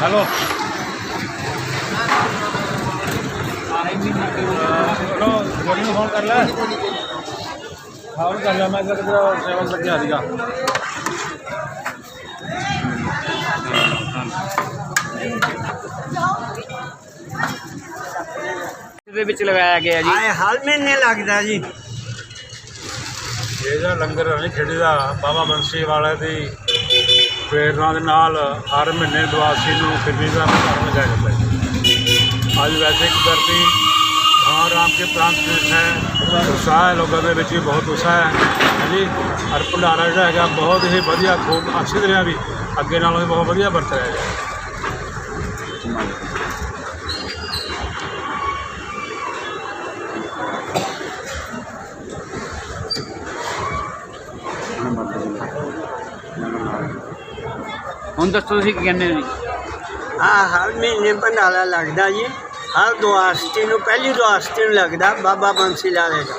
Hello hello ਗੋਰੀ ਨੂੰ phone ਕਰ ਲੈ ਫੋਨ ਕਰ ਲੈ ਮੈਂ ਕਿਹਾ ਤੇਰਾ ਟ੍ਰੈਵਲ ਲੱਗਿਆ ਸੀਗਾ ਦੇ ਵਿੱਚ ਲਗਾਇਆ ਗਿਆ ਜੀ। ਆਏ ਹਰ ਮਹੀਨੇ ਲੱਗਦਾ ਜੀ। ਇਹ ਜਿਹੜਾ ਲੰਗਰ ਨਹੀਂ ਖੇਡੀ ਦਾ ਬਾਬਾ ਬੰਸੀ ਵਾਲੇ ਦੀ ਪ੍ਰੇਰਨਾ ਦੇ ਨਾਲ ਹਰ ਮਹੀਨੇ ਦਵਾਸੀ ਨੂੰ ਖੇਡੀ ਦਾ ਪ੍ਰੋਗਰਾਮ ਲਗਾਇਆ ਜਾਂਦਾ ਹੈ ਅੱਜ ਵੈਸੇ ਕੁਦਰਤੀ ਹਾਂ ਰਾਮ ਕੇ ਪ੍ਰਾਂਤ ਵਿੱਚ ਹੈ। ਉਤਸ਼ਾਹ ਹੈ ਲੋਕਾਂ ਦੇ ਵਿੱਚ ਵੀ ਬਹੁਤ ਉਤਸ਼ਾਹ ਹੈ। ਹਾਂਜੀ ਹਰ ਭੰਡਾਰਾ ਜਿਹੜਾ ਹੈਗਾ ਬਹੁਤ ਹੀ ਵਧੀਆ ਖੂਬ ਅੱਛੀ ਤਰ੍ਹਾਂ ਵੀ ਅੱਗੇ ਨਾਲੋਂ ਵੀ ਬਹੁਤ ਵਧੀਆ ਵਰਤ ਰਿਹਾ ਹੈ ਹੁਣ ਦੱਸੋ ਤੁਸੀਂ ਕੀ ਕਹਿੰਦੇ ਹੋ ਜੀ? ਹਾਂ ਹਰ ਮਹੀਨੇ ਭੰਡਾਰਾ ਲੱਗਦਾ ਜੀ। ਹਰ ਦੁਆਸਤੀ ਨੂੰ ਪਹਿਲੀ ਦੁਆਸਤੀ ਨੂੰ ਲੱਗਦਾ ਬਾਬਾ ਬੰਸੀ ਲਾਲੇ ਦਾ